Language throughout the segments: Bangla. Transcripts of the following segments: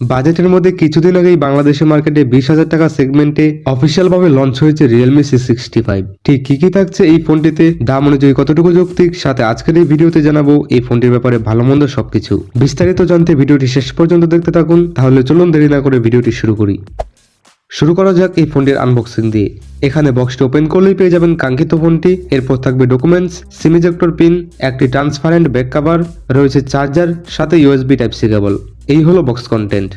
বাজেটের মধ্যে কিছুদিন আগেই বাংলাদেশের মার্কেটে বিশ হাজার টাকা সেগমেন্টে অফিসিয়াল ভাবে লঞ্চ হয়েছে রিয়েলমি সি সিক্সটি ফাইভ ঠিক কি কি থাকছে এই ফোনটিতে, দাম অনুযায়ী কতটুকু যৌক্তিক, সাথে আজকের এই ভিডিওতে জানাব এই ফোনটির ব্যাপারে ভালো মন্দ সবকিছু। বিস্তারিত জানতে ভিডিওটি শেষ পর্যন্ত দেখতে থাকুন, তাহলে চলুন দেরি না করে ভিডিওটি শুরু করি। শুরু করা যাক এই ফোনটির আনবক্সিং দিয়ে। এখানে বক্সটি ওপেন করলেই পেয়ে যাবেন কাঙ্ক্ষিত ফোনটি, এরপর থাকবে ডকুমেন্টস সিমিজেক্টর পিন একটি ট্রান্সপারেন্ট ব্যাক কাভার রয়েছে চার্জার সাথে ইউএসবি টাইপ সি কেবল এই হলো বক্স কন্টেন্ট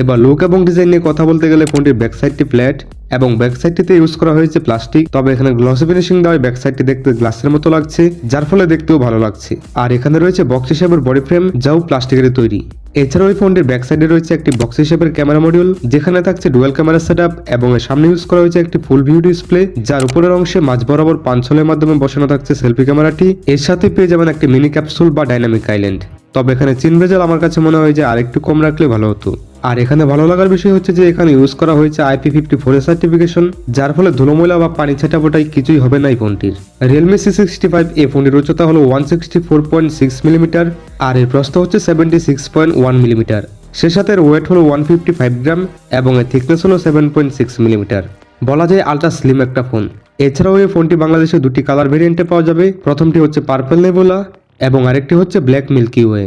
এবার লুক এবং ডিজাইন নিয়ে কথা বলতে গেলে ফোনটির ব্যাক সাইডটি ফ্ল্যাট এবং ব্যাক সাইডটিতে ইউজ করা হয়েছে প্লাস্টিক তবে এখানে গ্লসি ফিনিশিং দেওয়ায় ব্যাক সাইডটি দেখতে গ্লাসের মতো লাগছে, যার ফলে দেখতেও ভালো লাগছে। আর এখানে রয়েছে বক্স হিসাবের বডি ফ্রেম যাও প্লাস্টিকের তৈরি। এছাড়াও এই ফোনটির ব্যাক সাইডে রয়েছে একটি বক্স হিসেবের ক্যামেরা মডিউল যেখানে থাকছে ডুয়েল ক্যামেরা সেট এবং এর সামনে ইউজ করা হয়েছে একটি ফুল ভিউ ডিসপ্লে যার উপরের অংশে মাঝ বরাবর পাঞ্চলের মাধ্যমে বসানো থাকছে সেলফি ক্যামেরাটি এর সাথে পেয়ে যাবেন একটি মিনি ক্যাপসুল বা ডাইনামিক আইল্যান্ড তবে এখানে চিন ভেজাল আমার কাছে মনে হয় যে আরেকটু কম রাখলে ভালো হতো। আর এখানে ভালো লাগার বিষয় হচ্ছে যে এখানে ইউজ করা হয়েছে আইপি ফিফটি ফোর সার্টিফিকেশন যার ফলে ধুলোময়লা বা পানি ছেটাপোটাই কিছুই হবে না এই ফোনটির। রিয়েলমি সি সিক্সটি ফাইভ এই ফোনটির উচ্চতা হলো one sixty four point six millimeter আর এর প্রস্থ হচ্ছে seventy six point one millimeter সে সাথে এর ওয়েট হলো ওয়ান ফিফটি ফাইভ গ্রাম এবং এর থিকনেস হলো সেভেন পয়েন্ট সিক্স মিলিমিটার বলা যায় আলট্রা স্লিম একটা ফোন। এছাড়াও এই ফোনটি বাংলাদেশে দুটি কালার ভেরিয়েন্টে পাওয়া যাবে। প্রথমটি হচ্ছে পার্পল নেবুলা এবং আরেকটি হচ্ছে ব্ল্যাক মিল্কি ওয়ে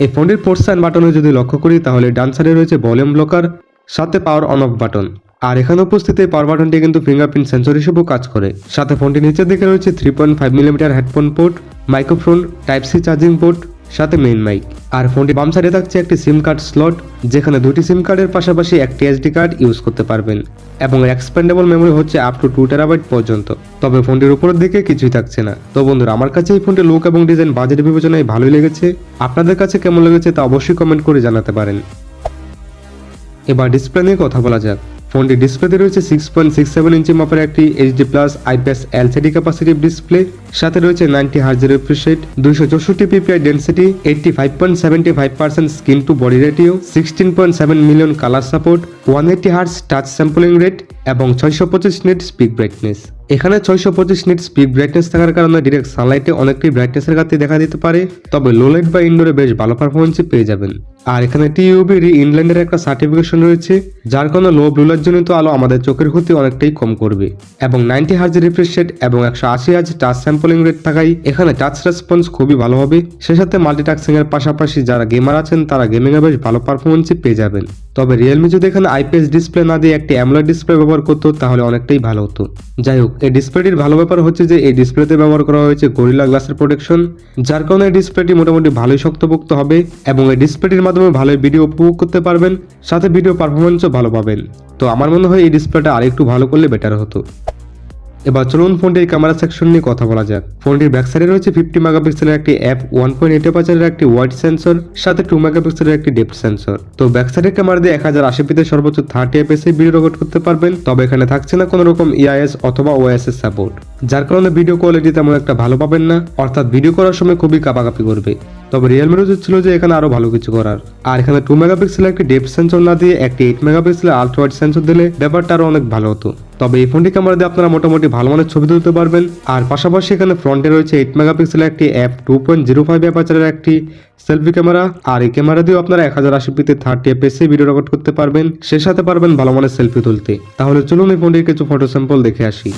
এই ফোনটির ফোর্স সাইন বাটনে যদি লক্ষ্য করি, তাহলে ডান সাইডে রয়েছে ভলিউম ব্লকার সাথে পাওয়ার অন অফ বাটন আর এখানে উপস্থিত এই পাওয়ার বাটনটি কিন্তু ফিঙ্গারপ্রিন্ট সেন্সর হিসেবেও কাজ করে। সাথে ফোনটি নিচের দিকে রয়েছে three point five millimetre headphone port microphone type C charging port সাথে মেইন মাইক আর ফোনটি বাম সাইডে থাকছে একটি সিম কার্ড স্লট যেখানে দুটি সিম কার্ডের পাশাপাশি একটি এসডি কার্ড ইউজ করতে পারবেন। এবং এক্সপেন্ডেবল মেমোরি হচ্ছে আপ টু টু টেরাবাইট পর্যন্ত। তবে ফোনটির উপরের দিকে কিছুই থাকছে না। তো বন্ধুরা, আমার কাছে এই ফোনটির লুক এবং ডিজাইন বাজেট বিবেচনায় ভালোই লেগেছে। আপনাদের কাছে কেমন লেগেছে তা অবশ্যই কমেন্ট করে জানাতে পারেন। এবার ডিসপ্লে নিয়ে কথা বলা যাক। ফোনটি ডিসপ্লেতে রয়েছে সিক্স পয়েন্ট সিক্স সেভেন ইঞ্চি মাপের একটি HD plus IPS LCD capacitive display সাথে রয়েছে নাইনটি হার্জের রিফ্রেশ রেট দুইশো চৌষট্টি PPI density eighty five point seventy five percent screen to body ratio sixteen point seven million colour support one eighty hertz touch sampling rate এবং ছয়শো পঁচিশ নিট স্পিক ব্রাইটনেস এখানে ছয়শো পঁচিশ নিট স্পিক ব্রাইটনেস থাকার কারণে ডিরেক্ট সানলাইটে অনেকটাই ব্রাইটনেসের ঘাটতি দেখা দিতে পারে, তবে লো লাইট বা ইনডোরে বেশ ভালো পারফরমেন্সই পেয়ে যাবেন। আর এখানে টিউবি রি ইনল্যান্ডের একটা সার্টিফিকেশন রয়েছে, যার কারণে লো ব্লুলার জনিত আলো আমাদের চোখের ক্ষতি অনেকটাই কম করবে। এবং নাইনটি হার্জ রিফ্রেশ রেট এবং একশো আশি হার্জ টাচ স্যাম্পলিং রেট থাকায় এখানে টাচ রেসপন্স খুবই ভালো হবে। সে সাথে মাল্টিটাস্কিং এর পাশাপাশি যারা গেমার আছেন, তারা গেমিং এ বেশ ভালো পারফরমেন্সই পেয়ে যাবেন। তবে রিয়েলমি যদি এখানে আইপিএস ডিসপ্লে না দিয়ে একটি অ্যামোলেড ডিসপ্লে ব্যবহার করতো, তাহলে অনেকটাই ভালো হতো। যাই হোক, এই ডিসপ্লেটির ভালো ব্যাপার হচ্ছে যে, এই ডিসপ্লেতে ব্যবহার করা হয়েছে গরিলা গ্লাসের প্রোটেকশন যার কারণে এই ডিসপ্লেটি মোটামুটি ভালোই শক্তপোক্ত হবে এবং এই ডিসপ্লেটির মাধ্যমে ভালোই ভিডিও উপভোগ করতে পারবেন, সাথে ভিডিও পারফরমেন্সও ভালো পাবেন। তো আমার মনে হয় এই ডিসপ্লেটা আরেকটু ভালো করলে বেটার হতো। এবার চলুন ফোনটির ক্যামেরা সেকশন নিয়ে কথা বলা যাক। ফোনটির ব্যাক সাইডে রয়েছে ফিফটি মেগাপিক্সেলের একটি অ্যাপ ওয়ান পয়েন্ট এইট পাচারের একটি ওয়াইড সেন্সর সাথে টু মেগাপিক্সেলের একটি ডেপথ সেন্সর তো ব্যাক সাইডের ক্যামেরা দিয়ে এক হাজার আশি পিতে সর্বোচ্চ থার্টি এফএস এ ভিডিও রেকর্ড করতে পারবেন, তবে এখানে থাকছে না কোনো রকম ইআইএস অথবা ওএস এর সাপোর্ট যার কারণে ভিডিও কোয়ালিটি তেমন একটা ভালো পাবেন না, অর্থাৎ ভিডিও করার সময় খুবই কাপাকাপি করবে। তবে রিয়েলমির উচিত ছিল যে এখানে আরও ভালো কিছু করার। আর এখানে টু মেগাপিক্সেলের একটি ডেপথ সেন্সর না দিয়ে একটি এইট মেগাপিক্সেলের আলট্রা ওয়াইড সেন্সর দিলে ব্যাপারটা আরও অনেক ভালো হতো। তবে এই ফোনটি ক্যামেরা দিয়ে আপনারা মোটামুটি ভালো মানের ছবি তুলতে পারবেন। আর পাশাপাশি এখানে ফ্রন্টে রয়েছে এইট মেগাপিক্সেলের একটি f two point zero five অ্যাপাচারের একটি সেলফি ক্যামেরা আর এই ক্যামেরা দিয়েও আপনারা এক হাজার আশি পিতে থার্টি এফএসে ভিডিও রেকর্ড করতে পারবেন। সে সাথে পারবেন ভালো মানের সেলফি তুলতে। তাহলে চলুন এই ফোনটির কিছু ফটো স্যাম্পল দেখে আসি।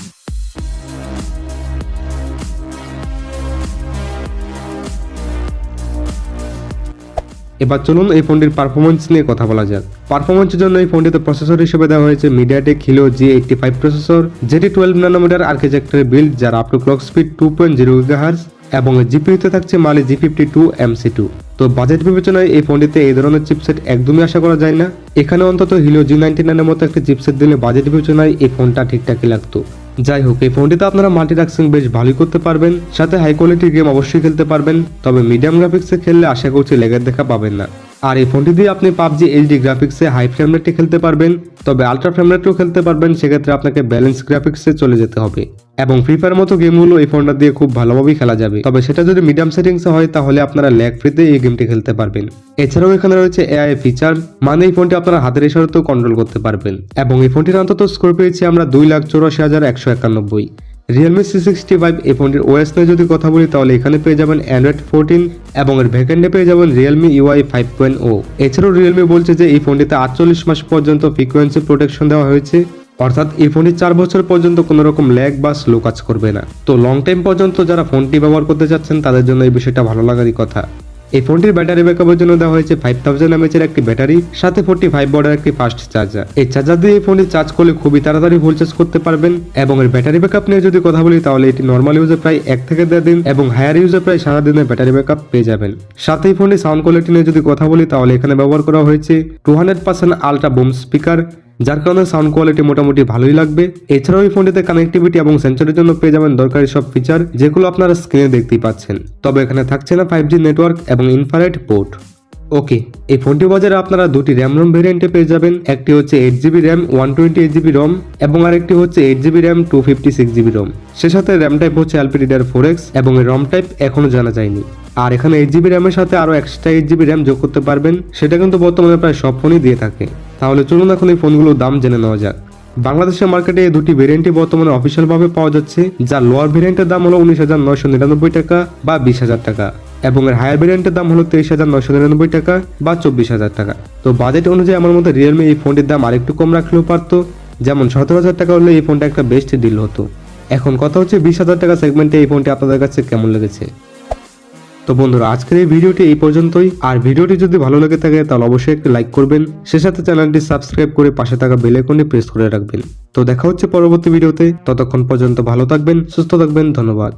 এবার চলুন এই ফোনটির পারফরমেন্স নিয়ে কথা বলা যাক। পারফরমেন্সের জন্য এই ফোনটিতে প্রসেসর হিসেবে দেওয়া হয়েছে MediaTek Helio G eighty five processor যেটি টুয়েলভ নানোমিটার আর্কিটেক্টারের বিল্ড যার up to clock speed two point zero gigahertz এবং জিপিইউতে থাকছে Mali G fifty two MC two তো বাজেট বিবেচনায় এই ফোনটিতে এই ধরনের চিপসেট একদমই আশা করা যায় না। এখানে অন্তত হিলো জি নাইনটি নাইনের মতো একটা চিপসেট দিলে বাজেট বিবেচনায় এই ফোনটা ঠিকঠাকই লাগতো। যাই হোক এই ফোনটিতে আপনারা মাল্টি টাস্কিং বেশ ভালোই করতে পারবেন, সাথে হাই কোয়ালিটির গেম অবশ্যই খেলতে পারবেন, তবে মিডিয়াম গ্রাফিক্সে খেললে আশা করছি লেগের দেখা পাবেন না। আর এই ফোনটি দিয়ে আপনি পাবজি এইচডি গ্রাফিক্সে হাই ফ্রেম রেটে খেলতে পারবেন, তবে আলট্রা ফ্রেম রেটেও খেলতে পারবেন, সেক্ষেত্রে আপনাকে ব্যালেন্স গ্রাফিক্সে চলে যেতে হবে। এবং ফ্রি ফায়ার মতো গেমগুলো এই ফোনটা দিয়ে খুব ভালোভাবেই খেলা যাবে। তবে সেটা যদি মিডিয়াম সেটিংসে হয়, তাহলে আপনারা ল্যাগ ফ্রিতে এই গেমটি খেলতে পারবেন। এছাড়াও এখানে রয়েছে এআই ফিচার মানে এই ফোনটি আপনারা হাতের ইশারাতেও কন্ট্রোল করতে পারবেন। এবং এই ফোনটির অন্তত স্কোর পেয়েছি আমরা দুই লাখ চৌরাশি হাজার একশো একানব্বই। রিয়েলমি সি সিক্সটি ফাইভ এই ফোনটির ওএস নিয়ে যদি কথা বলি, তাহলে এখানে পেয়ে যাবেন অ্যান্ড্রয়েড ফোরটিন এবং এর ভ্যাকেন্ডে পেয়ে যাবেন Realme UI five point o এছাড়াও রিয়েলমি বলছে যে, এই ফোনটিতে আটচল্লিশ মাস পর্যন্ত ফ্রিকোয়েন্সি প্রোটেকশন দেওয়া হয়েছে। অর্থাৎ এই ফোনটি চার বছর পর্যন্ত কোনো রকম ল্যাগ বা স্লো কাজ করবে না। তো লং টাইম পর্যন্ত যারা ফোনটি ব্যবহার করতে চাচ্ছেন, তাদের জন্য এই বিষয়টা ভালো লাগারই কথা। এই ফোনটির ব্যাটারি ব্যাকআপের জন্য দেওয়া হয়েছে ফাইভ থাউজেন্ড এমএচের একটি ব্যাটারি, সাথে ফোর্টি ফাইভ বর্ডের একটি ফাস্ট চার্জার এই চার্জার দিয়ে এই ফোনটি চার্জ করলে খুবই তাড়াতাড়ি ফুল চার্জ করতে পারবেন এবং এর ব্যাটারি ব্যাকআপ নিয়ে যদি কথা বলি, তাহলে এটি নর্মাল ইউজে প্রায় এক থেকে দেড় দিন এবং হায়ার ইউজে প্রায় সারা দিনের ব্যাটারি ব্যাকআপ পেয়ে যাবেন। সাথে এই ফোনটি সাউন্ড কোয়ালিটি নিয়ে যদি কথা বলি, তাহলে এখানে ব্যবহার করা হয়েছে two hundred percent ultra boom speaker যার কারণে সাউন্ড কোয়ালিটি মোটামুটি ভালোই লাগবে। এছাড়াও এই ফোনটিতে কানেক্টিভিটি এবং সেন্সরের জন্য পেয়ে যাবেন দরকারি সব ফিচার যেগুলো আপনারা স্ক্রিনে দেখতেই পাচ্ছেন। তবে এখানে থাকছে না ফাইভ জি নেটওয়ার্ক এবং ইনফারেট পোর্ট ওকে, এই ফোনটি বাজারে আপনারা দুটি র্যাম রোম ভেরিয়েন্টে পেয়ে যাবেন। একটি হচ্ছে eight GB RAM one twenty eight GB ROM এবং আরেকটি হচ্ছে eight GB RAM two fifty six GB ROM সে সাথে র্যাম টাইপ হচ্ছে অ্যালপিডিডার ফোর এক্স এবং রম টাইপ এখনও জানা যায়নি। আর এখানে এইট জিবি র্যামের সাথে আরও এক্সট্রা এইট জিবি র্যাম যোগ করতে পারবেন, সেটা কিন্তু বর্তমানে প্রায় সব ফোনই দিয়ে থাকে। তাহলে চলুন এখন এই ফোনগুলোর দাম জেনে নেওয়া যাক। বাংলাদেশের মার্কেটে এই দুটি ভেরিয়েন্টই বর্তমানে অফিসিয়ালভাবে পাওয়া যাচ্ছে, যার লোয়ার ভেরিয়েন্টের দাম হলো উনিশ হাজার নয়শো নিরানব্বই টাকা বা বিশ হাজার টাকা। এবং এর হায়ার ভেরিয়েন্টের দাম হলো তেইশ হাজার নয়শো নিরানব্বই টাকা বা চব্বিশ হাজার টাকা। তো বাজেট অনুযায়ী আমার মতো রিয়েলমি এই ফোনটির দাম আরেকটু কম রাখলেও পারতো। যেমন সতেরো হাজার টাকা হলে এই ফোনটা একটা বেস্ট ডিল হতো। এখন কথা হচ্ছে বিশ হাজার টাকা সেগমেন্টে এই ফোনটি আপনাদের কাছে কেমন লেগেছে? তো বন্ধুরা, আজকের এই ভিডিওটি এই পর্যন্তই। আর ভিডিওটি যদি ভালো লেগে থাকে, তাহলে অবশ্যই একটি লাইক করবেন। সে সাথে চ্যানেলটি সাবস্ক্রাইব করে পাশে থাকা বেল আইকনটি প্রেস করে রাখবেন। তো দেখা হচ্ছে পরবর্তী ভিডিওতে। ততক্ষণ পর্যন্ত ভালো থাকবেন, সুস্থ থাকবেন, ধন্যবাদ।